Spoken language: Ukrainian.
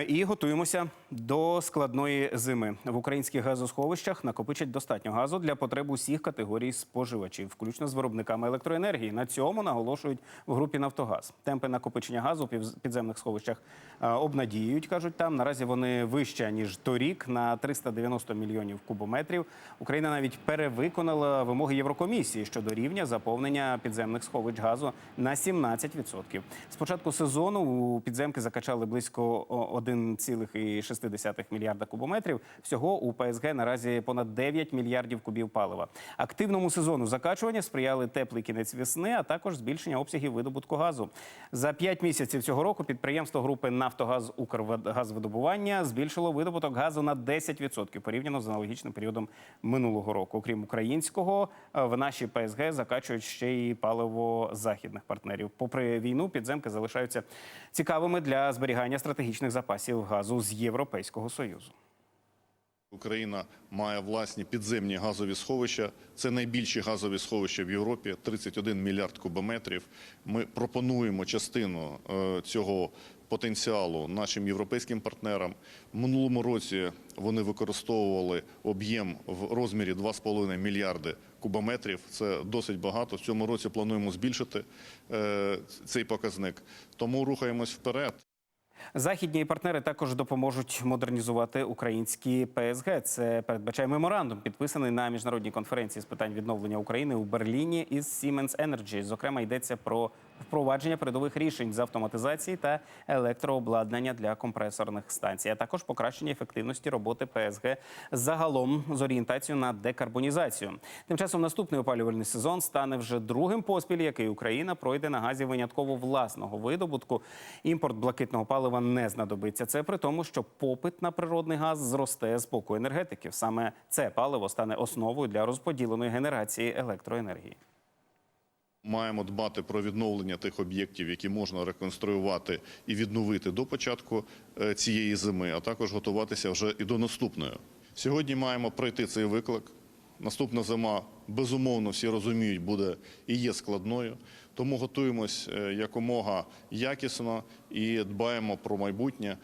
І готуємося до складної зими. В українських газосховищах накопичать достатньо газу для потреб усіх категорій споживачів, включно з виробниками електроенергії. На цьому наголошують в групі Нафтогаз. Темпи накопичення газу в підземних сховищах обнадіюють, кажуть там. Наразі вони вища ніж торік на 390 мільйонів кубометрів. Україна навіть перевиконала вимоги Єврокомісії щодо рівня заповнення підземних сховищ газу на 17%. З початку сезону у підземки закачали близько 1,6 мільярда кубометрів. Всього у ПСГ наразі понад 9 мільярдів кубів палива. Активному сезону закачування сприяли теплий кінець весни, а також збільшення обсягів видобутку газу. За 5 місяців цього року підприємство групи Нафтогаз Укргазвидобування збільшило видобуток газу на 10% порівняно з аналогічним періодом минулого року. Окрім українського, е, в наші ПСГ закачують ще й паливо західних партнерів. Попри війну, підземки залишаються цікавими для зберігання стратегічних запасів газу з Європейського союзу. Україна має власні підземні газові сховища. Це найбільші газові сховища в Європі 31 мільярд кубометрів. Ми пропонуємо частину е, цього потенціалу нашим європейським партнерам. В минулому році вони використовували об'єм в розмірі 2,5 мільярди кубометрів. Це досить багато. В цьому році плануємо збільшити е, цей показник. Тому рухаємось вперед. Західні партнери також допоможуть модернізувати українські ПСГ. Це передбачає меморандум, підписаний на міжнародній конференції з питань відновлення України у Берліні із Siemens Energy. Зокрема, йдеться про впровадження передових рішень з автоматизації та електрообладнання для компресорних станцій, а також покращення ефективності роботи ПСГ загалом з орієнтацією на декарбонізацію. Тим часом наступний опалювальний сезон стане вже другим поспіль, який Україна пройде на газі винятково власного видобутку. Імпорт блакитного палива не знадобиться. Це при тому, що попит на природний газ зросте з боку енергетиків. Саме це паливо стане основою для розподіленої генерації електроенергії. Маємо дбати про відновлення тих об'єктів, які можна реконструювати і відновити до початку е, цієї зими, а також готуватися вже і до наступної. Сьогодні маємо пройти цей виклик. Наступна зима, безумовно, всі розуміють, буде і є складною. Тому готуємось е, якомога якісно і дбаємо про майбутнє.